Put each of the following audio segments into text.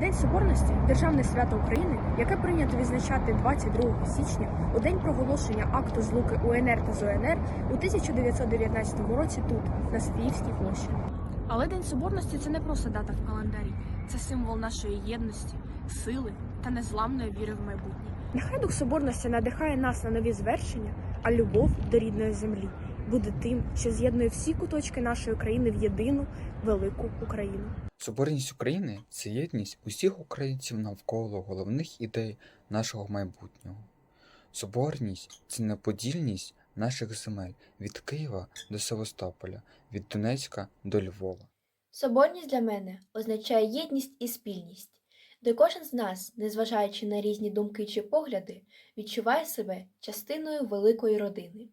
День Соборності державне свято України, яке прийнято відзначати 22 січня у день проголошення акту злуки УНР та ЗУНР у 1919 році тут, на Софіївській площі. Але День Соборності це не просто дата в календарі, це символ нашої єдності, сили та незламної віри в майбутнє. Нехай дух соборності надихає нас на нові звершення, а любов до рідної землі буде тим, що з'єднує всі куточки нашої країни в єдину велику Україну. Соборність України це єдність усіх українців навколо головних ідей нашого майбутнього. Соборність це неподільність наших земель від Києва до Севастополя, від Донецька до Львова. Соборність для мене означає єдність і спільність, де кожен з нас, незважаючи на різні думки чи погляди, відчуває себе частиною великої родини.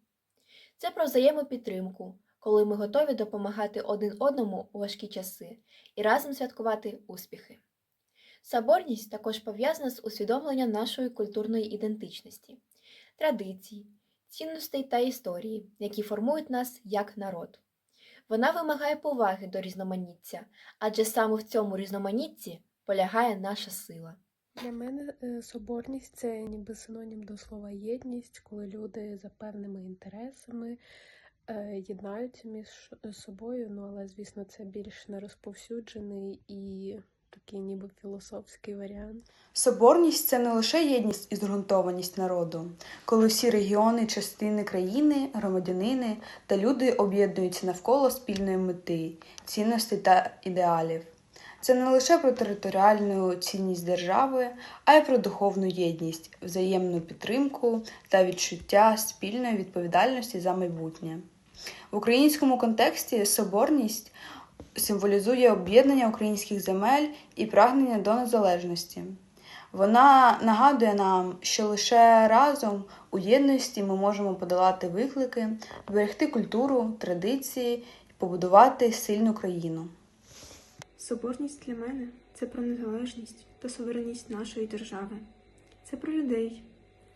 Це про взаємопідтримку, коли ми готові допомагати один одному у важкі часи і разом святкувати успіхи. Соборність також пов'язана з усвідомленням нашої культурної ідентичності, традицій, цінностей та історії, які формують нас як народ. Вона вимагає поваги до різноманіття, адже саме в цьому різноманітті полягає наша сила. Для мене е, соборність це ніби синонім до слова єдність, коли люди за певними інтересами єднаються між собою. Ну але звісно, це більш нерозповсюджений і такий ніби філософський варіант. Соборність це не лише єдність і зґрунтованість народу, коли всі регіони, частини країни, громадянини та люди об'єднуються навколо спільної мети, цінностей та ідеалів. Це не лише про територіальну цінність держави, а й про духовну єдність, взаємну підтримку та відчуття спільної відповідальності за майбутнє. В українському контексті соборність символізує об'єднання українських земель і прагнення до незалежності. Вона нагадує нам, що лише разом у єдності ми можемо подолати виклики, зберегти культуру, традиції і побудувати сильну країну. Соборність для мене це про незалежність та суверенність нашої держави. Це про людей,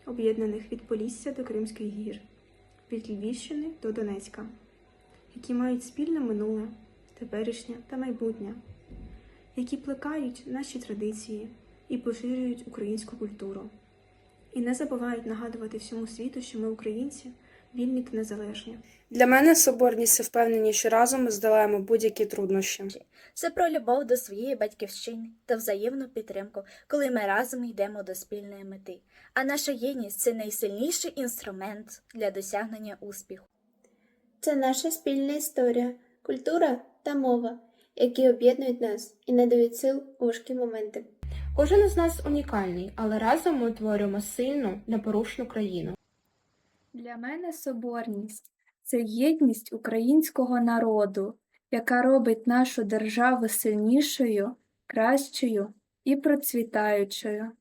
об'єднаних від Полісся до Кримських гір, від Львівщини до Донецька, які мають спільне минуле, теперішнє та майбутнє, які плекають наші традиції і поширюють українську культуру. І не забувають нагадувати всьому світу, що ми українці вільні та незалежні. Для мене соборність це впевнені, що разом ми здолаємо будь-які труднощі. Це про любов до своєї батьківщини та взаємну підтримку, коли ми разом йдемо до спільної мети. А наша єдність це найсильніший інструмент для досягнення успіху. Це наша спільна історія, культура та мова, які об'єднують нас і надають сил у важкі моменти. Кожен із нас унікальний, але разом ми утворюємо сильну, непорушну країну. Для мене соборність це єдність українського народу, яка робить нашу державу сильнішою, кращою і процвітаючою.